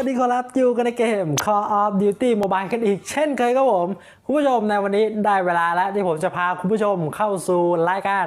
วัสดีครับอยู่กันในเกม Call of Duty Mobile กันอีกเช่นเคยครับผม คุณผู้ชมในวันนี้ได้เวลาแล้วที่ผมจะพาคุณผู้ชมเข้าสู่รายการ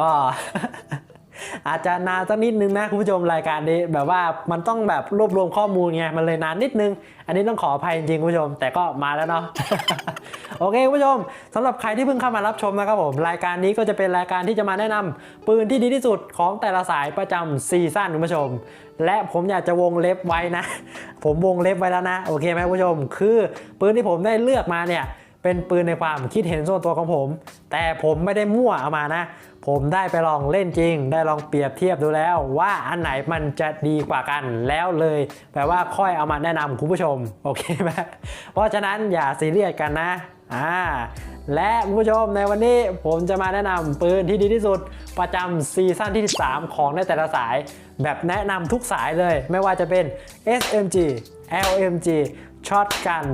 ก็อาจจะนานสักนิดนึงนะคุณผู้ชมรายการนี้แบบว่ามันต้องแบบรวบรวมข้อมูลไงมันเลยนานนิดนึง อันนี้ต้องขออภัยจริงๆคุณผู้ชม แต่ก็มาแล้วเนาะโอเคคุณผู้ชมสำหรับใครที่เพิ่งเข้ามารับชมนะครับผมรายการนี้ก็จะเป็นรายการที่จะมาแนะนำปืนที่ดีที่สุดของแต่ละสายประจำซีซั่นคุณผู้ชม และผมอยากจะวงเล็บไว้นะ ผมวงเล็บไว้แล้วนะโอเคไหมคุณผู้ชม คือปืนที่ผมได้เลือกมาเนี่ย เป็นปืนในความคิดเห็นส่วนตัวของผม แต่ผมไม่ได้มั่วเอามานะ ผมได้ไปลองเล่นจริง ได้ลองเปรียบเทียบดูแล้ว ว่าอันไหนมันจะดีกว่ากันแล้วเลยแปลว่าค่อยเอามาแนะนำคุณผู้ชมโอเคไหมเพราะฉะนั้นอย่าซีเรียสกันนะอ่าและคุณผู้ชมในวันนี้ผมจะมาแนะนำปืนที่ดีที่สุด ประจำซีซั่นที่ 13 ของในแต่ละสาย แบบแนะนำทุกสายเลย ไม่ว่าจะเป็น SMG LMG Shotgun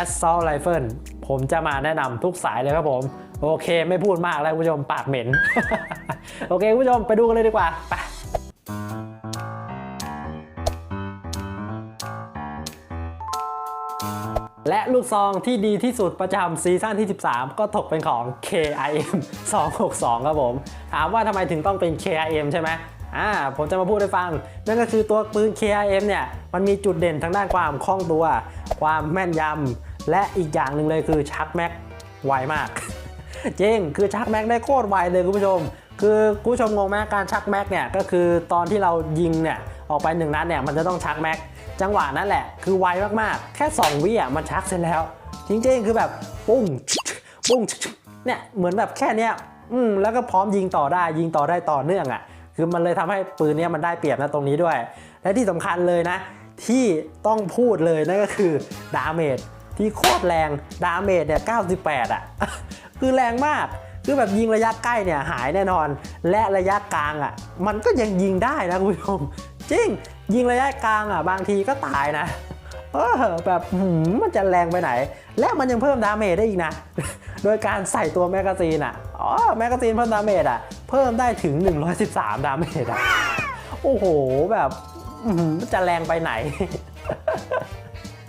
Assault Rifle ผมจะมาแนะนำทุกสายเลยครับผม โอเค ไม่พูดมากแล้วคุณผู้ชมปากเหม็น โอเคคุณผู้ชมไปดูกันเลยดีกว่าไปและลูกซองที่ดีที่สุดประจำซีซั่นที่ 13 ก็ตกเป็นของ KIM 262 ครับผม ถามว่าทำไมถึงต้องเป็น KIM ใช่ไหมอ่าผมจะมาพูดให้ฟัง นั่นก็คือตัวปืน KIM เนี่ย มันมีจุดเด่นทางด้านความคล่องตัว ความแม่นยำ และอีกอย่างหนึ่งเลยคือชักแม็กไวมาก จริง คือชักแม็กได้โคตรไวเลยคุณผู้ชม คือคุณผู้ชมงงไหมการชักแม็กเนี่ยก็คือตอนที่เรายิงเนี่ยออกไปหนึ่งนัดเนี่ยมันจะต้องชักแม็กจังหวะนั้นแหละ คือไวมากๆ แค่ 2 วิอะมันชักเสร็จแล้ว จริงๆ คือแบบปุ้งปุ้งเนี่ยเหมือนแบบแค่เนี้ยอืมแล้วก็พร้อมยิงต่อได้ยิงต่อได้ต่อเนื่องอะ คือมันเลยทำให้ปืนเนี้ยมันได้เปรียบนะตรงนี้ด้วย และที่สำคัญเลยนะ ที่ต้องพูดเลยนั่นก็คือดาเมจ ที่โคตรแรงดาเมจเนี่ย98 อะ คือแรงมากคือแบบยิงระยะใกล้เนี่ยหายแน่นอน และระยะกลางอะ มันก็ยังยิงได้นะคุณผู้ชมจริง ยิงระยะกลางอะ บางทีก็ตายนะเออแบบมมันจะแรงไปไหน และมันยังเพิ่มดาเมจได้อีกนะ โดยการใส่ตัวแมกกาซีนอะอ๋อแมกกาซีนเพิ่มดาเมจอะ เพิ่มได้ถึง 113 ดาเมจอะ โอ้โหแบบมันจะแรงไปไหน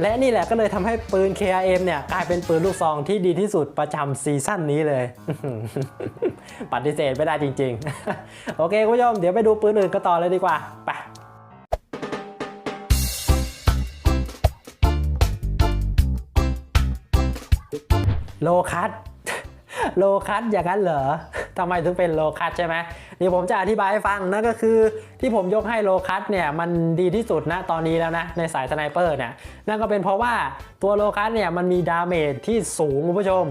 และนี่แหละก็เลยทำให้ปืน KRM เนี่ยกลายเป็นปืนลูกซองที่ดีที่สุดประจำซีซั่นนี้เลย ปฏิเสธไม่ได้จริง ๆ โอเคคุณผู้ชมเดี๋ยวไปดูปืนอื่นกันต่อเลยดีกว่าไปโลคัสโลคัสอย่างนั้นเหรอ ทำไมถึงเป็นโลคัสใช่ไหมเดี๋ยวผมจะอธิบายให้ฟังนั่นก็คือ ที่ผมยกให้โลคัสเนี่ยมันดีที่สุดนะตอนนี้แล้วนะในสายสไนเปอร์เนี่ยนั่นก็เป็นเพราะว่าตัวโลคัสเนี่ยมันมีดาเมจที่สูงคุณผู้ชม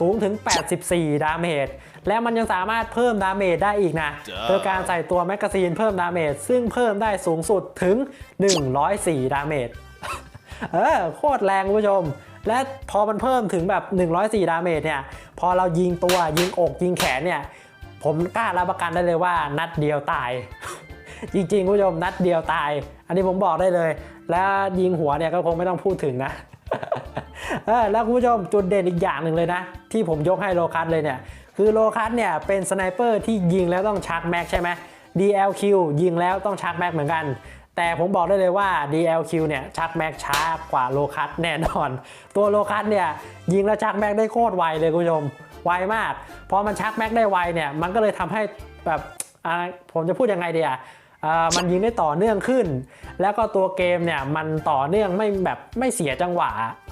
สูงถึง 84 ดาเมจและมันยังสามารถเพิ่มดาเมจได้อีกนะโดยการใส่ตัวแมกกาซีนเพิ่มดาเมจซึ่งเพิ่มได้สูงสุดถึง 104 ดาเมจเออโคตรแรงคุณผู้ชม และพอมันเพิ่มถึงแบบ 104 ดาเมจเนี่ย พอเรายิงตัวยิงอกยิงแขนเนี่ย ผมกล้ารับประกันได้เลยว่านัดเดียวตาย จริงๆคุณผู้ชมนัดเดียวตาย อันนี้ผมบอกได้เลย แล้วยิงหัวเนี่ยก็คงไม่ต้องพูดถึงนะแล้วคุณผู้ชมจุดเด่นอีกอย่างหนึ่งเลยนะ ที่ผมยกให้โลคัสเลยเนี่ย คือโลคัสเนี่ยเป็นสไนเปอร์ที่ยิงแล้วต้องชักแม็กใช่ไหม DLQ ยิงแล้วต้องชักแม็กเหมือนกัน แต่ผมบอกได้เลยว่า DLQ เนี่ยชักแม็กช้ากว่าโลคัสแน่นอน ตัวโลคัสเนี่ยยิงแล้วชักแม็กได้โคตรไวเลยคุณผู้ชม ไวมาก พอมันชักแม็กได้ไวเนี่ยมันก็เลยทำให้แบบผมจะพูดยังไงดีอะมันยิงได้ต่อเนื่องขึ้น แล้วก็ตัวเกมเนี่ยมันต่อเนื่องไม่แบบไม่เสียจังหวะ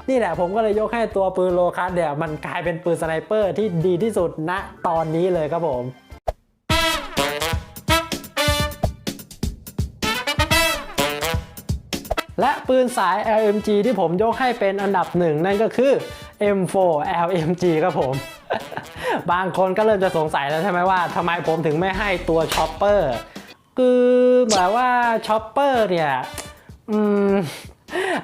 นี่แหละผมก็เลยยกให้ตัวปืนโลคัสเนี่ยมันกลายเป็นปืนสไนเปอร์ที่ดีที่สุดณตอนนี้เลยครับผม และปืนสาย LMG ที่ผมยกให้เป็นอันดับหนึ่งนั่นก็คือ M4 LMG ครับผม บางคนก็เริ่มจะสงสัยแล้วใช่ไหมว่าทำไมผมถึงไม่ให้ตัวช็อปเปอร์คือแบบว่าช็อปเปอร์เนี่ย อืม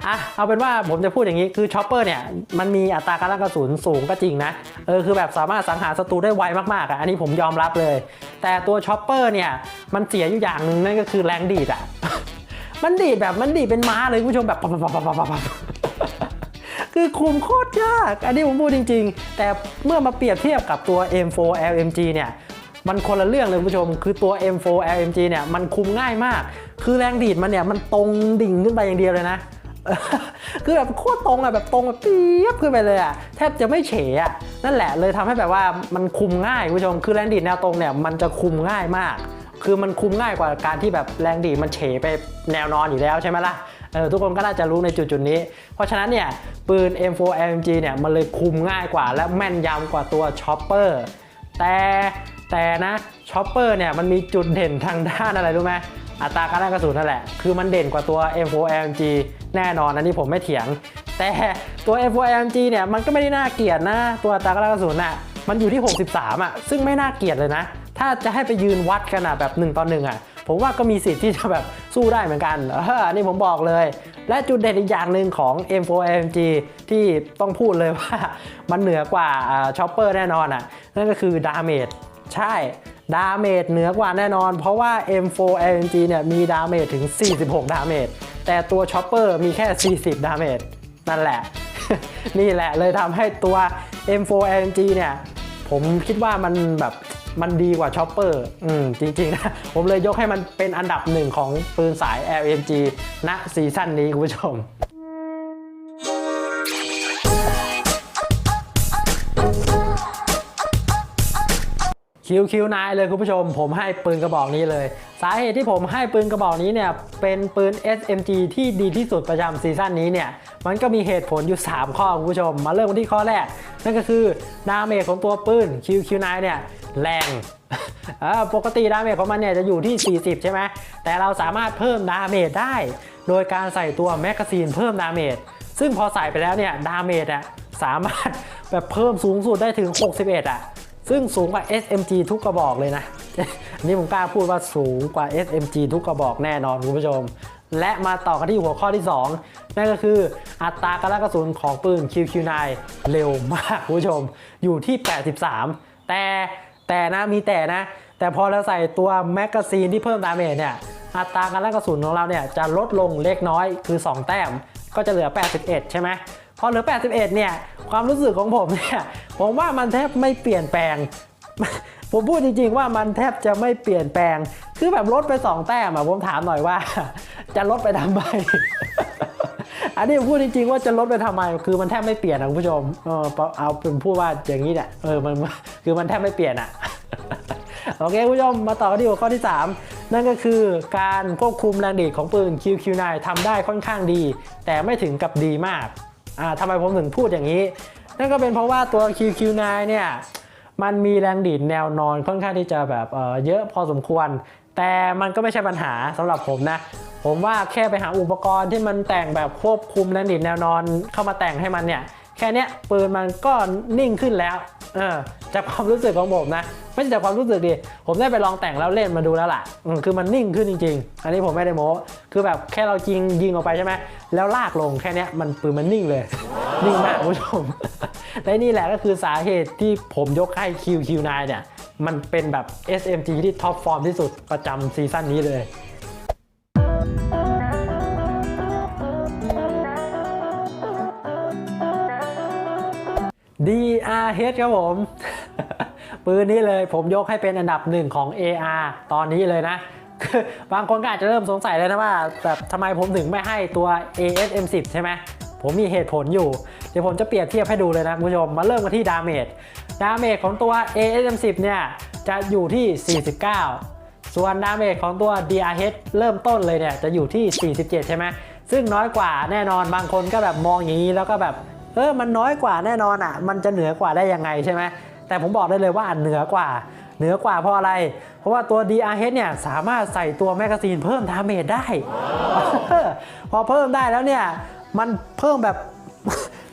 อะเอาเป็นว่าผมจะพูดอย่างนี้คือช็อปเปอร์เนี่ยมันมีอัตราการลั่นกระสุนสูงก็จริงนะเออคือแบบสามารถสังหารศัตรูได้ไวมากๆอะอันนี้ผมยอมรับเลย แต่ตัวช็อปเปอร์เนี่ยมันเสียอยู่อย่างหนึ่งนั่นก็คือแรงดีดอะ มันดีดแบบมันดีดเป็นม้าเลยคุณผู้ชมแบบปับปับปับปับปับคือคุมโคตรยาก อันนี้ผมพูดจริง ๆ แต่เมื่อมาเปรียบเทียบกับตัว M4 LMG เนี่ยมันคนละเรื่องเลยคุณผู้ชม คือตัว M4 LMG เนี่ยมันคุมง่ายมาก คือแรงดีดมันเนี่ยมันตรงดิ่งขึ้นไปอย่างเดียวเลยนะ คือแบบโคตรตรงอะแบบตรงแบบเปียบขึ้นไปเลยอะแทบจะไม่เฉะอะนั่นแหละเลยทำให้แบบว่ามันคุมง่ายคุณผู้ชม คือแรงดีดแนวตรงเนี่ยมันจะคุมง่ายมาก คือมันคุมง่ายกว่าการที่แบบแรงดีมันเฉไปแนวนอนอยู่แล้วใช่ไหมล่ะเออทุกคนก็น่าจะรู้ในจุดจุดนี้ เพราะฉะนั้นเนี่ยปืน M4 LMG เนี่ยมันเลยคุมง่ายกว่า และแม่นยำกว่าตัวช็อปเปอร์แต่แต่นะช็อปเปอร์เนี่ยมันมีจุดเด่นทางด้านอะไรรู้ไหมอัตราการกระสุนนั่นแหละ คือมันเด่นกว่าตัว M4 LMG แน่นอนอันนี้ผมไม่เถียง แต่ตัว M4 LMG เนี่ยมันก็ไม่ได้น่าเกลียดนะ ตัวอัตราการกระสุนน่ะมันอยู่ที่ 63อะซึ่งไม่น่าเกลียดเลยนะ ถ้าจะให้ไปยืนวัดกันอะแบบ1ต่อ1อะผมว่าก็มีสิทธิ์ที่จะแบบสู้ได้เหมือนกันเอออันนี้ผมบอกเลย และจุดเด่นอีกอย่างหนึ่งของ M4 AMG ที่ต้องพูดเลยว่า มันเหนือกว่าช็อปเปอร์แน่นอนอะ นั่นก็คือดาเมจใช่ดาเมจเหนือกว่าแน่นอน เพราะว่า M4 AMG เนี่ยมีดาเมจถึง 46 ดาเมจแต่ตัวช็อปเปอร์มีแค่ 40 ดาเมจนั่นแหละ นี่แหละเลยทำให้ตัว M4 AMG เนี่ยผมคิดว่ามันแบบ มันดีกว่าช็อปเปอร์อืมจริงๆนะผมเลยยกให้มันเป็นอันดับหนึ่งของปืนสาย LMG ณซีซั่นนี้คุณผู้ชม คิวคิวนายเลยคุณผู้ชม ผมให้ปืนกระบอกนี้เลย สาเหตุที่ผมให้ปืนกระบอกนี้เนี่ยเป็นปืน SMG ที่ดีที่สุดประจำซีซั่นนี้เนี่ยมันก็มีเหตุผลอยู่ 3 ข้อคุณผู้ชม มาเริ่มกันที่ข้อแรก นั่นก็คือดาเมจของตัวปืน QQ9 เนี่ยแรงปกติดาเมจของมันเนี่ยจะอยู่ที่ 40 ใช่ไหมแต่เราสามารถเพิ่มดาเมจได้ โดยการใส่ตัวแมกกาซีนเพิ่มดาเมจซึ่งพอใส่ไปแล้วเนี่ยดาเมจอะสามารถแบบเพิ่มสูงสุดได้ถึง 61อะ ซึ่งสูงกว่า SMG ทุกกระบอกเลยนะอันนี้ผมกล้าพูดว่าสูงกว่า SMG ทุกกระบอกแน่นอนคุณผู้ชม และมาต่อกันที่หัวข้อที่ 2 นั่นก็คืออัตราการกระสุนของปืน QQ9 เร็วมากคุณผู้ชม อยู่ที่ 83 แต่แต่นะมีแต่นะ แต่พอเราใส่ตัวแมกกาซีนที่เพิ่มดาเมจเนี่ยอัตราการลั่นกระสุนของเราเนี่ยจะลดลงเล็กน้อยคือ 2 แต้มก็จะเหลือ 81 ใช่ไหม พอเหลือ 81 เนี่ย ความรู้สึกของผมเนี่ย ผมว่ามันแทบไม่เปลี่ยนแปลง ผมพูดจริงๆว่ามันแทบจะไม่เปลี่ยนแปลง คือแบบลดไป 2 แต้มอะผมถามหน่อยว่า จะลดไปทำไม อันนี้ผมพูดจริงๆว่าจะลดไปทำไม คือมันแทบไม่เปลี่ยนนะคุณผู้ชม เออเอาเป็นพูดว่าอย่างนี้เนี่ย เออ มัน คือมันแทบไม่เปลี่ยนอะโอเคคุณผู้ชม มาต่อที่หัวข้อที่ 3นั่นก็คือการควบคุมแรงดีดของปืน QQ9 ทำได้ค่อนข้างดี แต่ไม่ถึงกับดีมาก อ่าทำไมผมถึงพูดอย่างนี้ นั่นก็เป็นเพราะว่าตัว QQ9 เนี่ยมันมีแรงดีดแนวนอนค่อนข้างที่จะแบบเอ่อเยอะพอสมควร แต่มันก็ไม่ใช่ปัญหาสำหรับผมนะ ผมว่าแค่ไปหาอุปกรณ์ที่มันแต่งแบบควบคุมแรงดีดแนวนอนเข้ามาแต่งให้มันเนี่ย แค่นี้ปืนมันก็นิ่งขึ้นแล้วเออจากความรู้สึกของผมนะ ไม่ใช่จากความรู้สึกดิผมได้ไปลองแต่งแล้วเล่นมาดูแล้วล่ะอืมคือมันนิ่งขึ้นจริง ๆ อันนี้ผมไม่ได้โม้คือแบบแค่เรายิงยิงออกไปใช่ไหมแล้วลากลงแค่นี้มันปืนมันนิ่งเลย นิ่งมากคุณผู้ชมและนี่แหละก็คือสาเหตุที่ผมยกให้ QQ9 เนี่ยมันเป็นแบบ SMG ที่ท็อปฟอร์มที่สุดประจำซีซั่นนี้เลย DRH ครับผม ปืนนี้เลยผมยกให้เป็นอันดับหนึ่งของ AR ตอนนี้เลยนะ บางคนก็อาจจะเริ่มสงสัยเลยนะว่าแบบทำไมผมถึงไม่ให้ตัว ASM10 ใช่ไหมผมมีเหตุผลอยู่ เดี๋ยวผมจะเปรียบเทียบให้ดูเลยนะคุณผู้ชม มาเริ่มกันที่ดาเมจ ดาเมจของตัว ASM10 เนี่ยจะอยู่ที่ 49 ส่วนดาเมจของตัว DRH เริ่มต้นเลยเนี่ยจะอยู่ที่ 47 ใช่ไหมซึ่งน้อยกว่าแน่นอนบางคนก็แบบมองอย่างนี้แล้วก็แบบ เออมันน้อยกว่าแน่นอนอะ มันจะเหนือกว่าได้ยังไงใช่ไหมแต่ผมบอกได้เลยว่าเหนือกว่า เหนือกว่าเพราะอะไร เพราะว่าตัว DRH เนี่ยสามารถใส่ตัวแมกกาซีนเพิ่มดาเมจได้ พอเพิ่มได้แล้วเนี่ยมันเพิ่มแบบ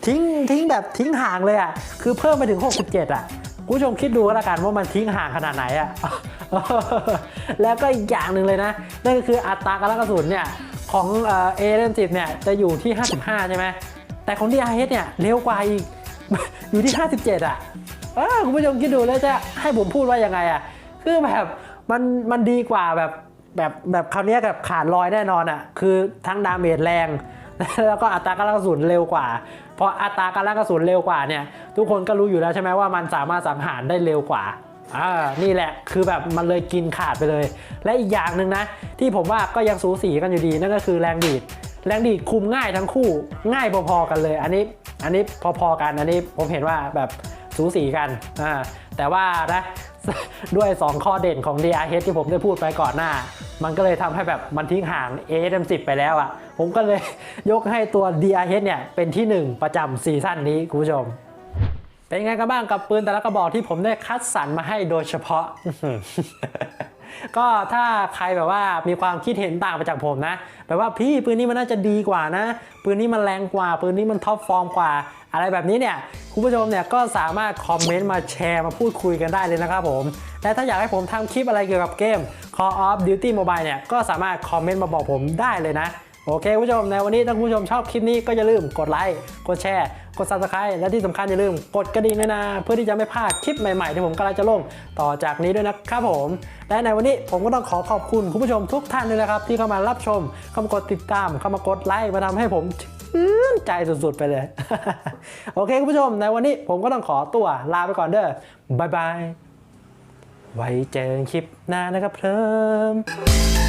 ทิ้งทิ้งแบบทิ้งห่างเลยอะคือเพิ่มไปถึง 67 อะคุณผู้ชมคิดดูก็แล้วกันว่ามันทิ้งห่างขนาดไหนอะแล้วก็อีกอย่างหนึ่งเลยนะ นั่นก็คืออัตรากำลังกระสุนเนี่ยของเอเล่มสิบเนี่ยจะอยู่ที่ 55 ใช่ไหม แต่ของ DRH เนี่ยเร็วกว่าอีก อยู่ที่ 57 อะเออคุณผู้ชมคิดดูแล้วจะให้ผมพูดว่ายังไงอะ คือแบบมันมันดีกว่าแบบแบบแบบคราวนี้แบบขาดลอยแน่นอนอะ คือทั้งดาเมจแรง แล้วก็อัตรากำลังกระสุนเร็วกว่า เพออัตรากำลังกระสุนเร็วกว่าเนี่ย ทุกคนก็รู้อยู่แล้วใช่ไหมว่ามันสามารถสังหารได้เร็วกว่าอ่านี่แหละคือแบบมันเลยกินขาดไปเลย และอีกอย่างหนึ่งนะ ที่ผมว่าก็ยังสูสีกันอยู่ดีนั่นก็คือแรงดีด แรงดีดคุมง่ายทั้งคู่ง่ายพอๆกันเลย อันนี้อันนี้พอๆกันอันนี้ผมเห็นว่าแบบสูสีกันอ่าแต่ว่านะด้วย 2 ข้อเด่นของ DRH ที่ผมได้พูดไปก่อนหน้า มันก็เลยทำให้แบบมันทิ้งห่าง ASM10 ไปแล้วอะ่ะ ผมก็เลยยกให้ตัว DRH เนี่ยเป็นที่ 1 ประจำซีซั่นนี้คุณผู้ชม เป็นไงกันบ้างกับปืนแต่ละกระบอกที่ผมได้คัดสรรมาให้โดยเฉพาะ ก็ถ้าใครแบบว่ามีความคิดเห็นต่างไปจากผมนะแบบว่าพี่ปืนนี้มันน่าจะดีกว่านะ ปืนนี้มันแรงกว่า ปืนนี้มันท็อปฟอร์มกว่า อะไรแบบนี้เนี่ยคุณผู้ชมเนี่ยก็สามารถคอมเมนต์มาแชร์มาพูดคุยกันได้เลยนะครับผมและถ้าอยากให้ผมทำคลิปอะไรเกี่ยวกับเกม Call of Duty Mobile เนี่ยก็สามารถคอมเมนต์มาบอกผมได้เลยนะ โอเคคุณผู้ชมในวันนี้ถ้าคุณผู้ชมชอบคลิปนี้ก็อย่าลืมกดไลค์กดแชร์ กด subscribe และที่สำคัญอย่าลืมกดกระดิ่งด้วยนะ เพื่อที่จะไม่พลาดคลิปใหม่ๆที่ผมกำลังจะลงต่อจากนี้ด้วยนะครับผม และในวันนี้ผมก็ต้องขอขอบคุณคุณผู้ชมทุกท่านเลยนะครับ ที่เข้ามารับชมเข้ามากดติดตามเข้ามากดไลค์มาทำให้ผมชื่นใจสุดๆไปเลย โอเคคุณผู้ชมในวันนี้ผมก็ต้องขอตัวลาไปก่อนเด้อบายบายไว้เจอกันคลิปหน้านะครับเพิ่ม